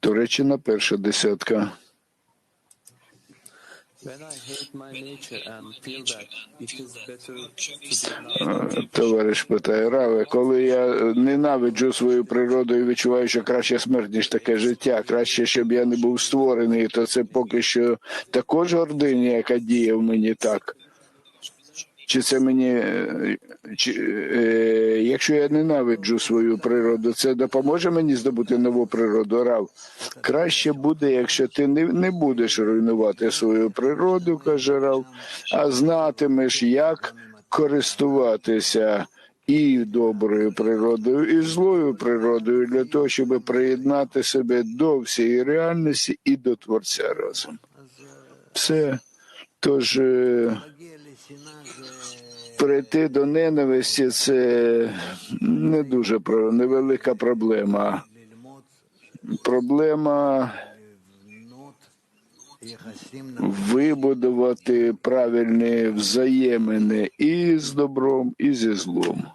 Туреччина перша десятка. Е, Товариш питає Раве, коли я ненавиджу свою природу і відчуваю, що краще смерть, ніж таке життя, краще, щоб я не був створений, то це поки що також гординя, яка діє в мені так. Чи це мені, е, чи, е, якщо я ненавиджу свою природу, це допоможе мені здобути нову природу? Рав, краще буде, якщо ти не, не будеш руйнувати свою природу, каже Рав, а знатимеш, як користуватися і доброю природою, і злою природою для того, щоб приєднати себе до всієї реальності і до Творця разом. Все. Тож е, Прийти до ненависті це не дуже невелика проблема. Проблема вибудувати правильні взаємини і з добром, і зі злом.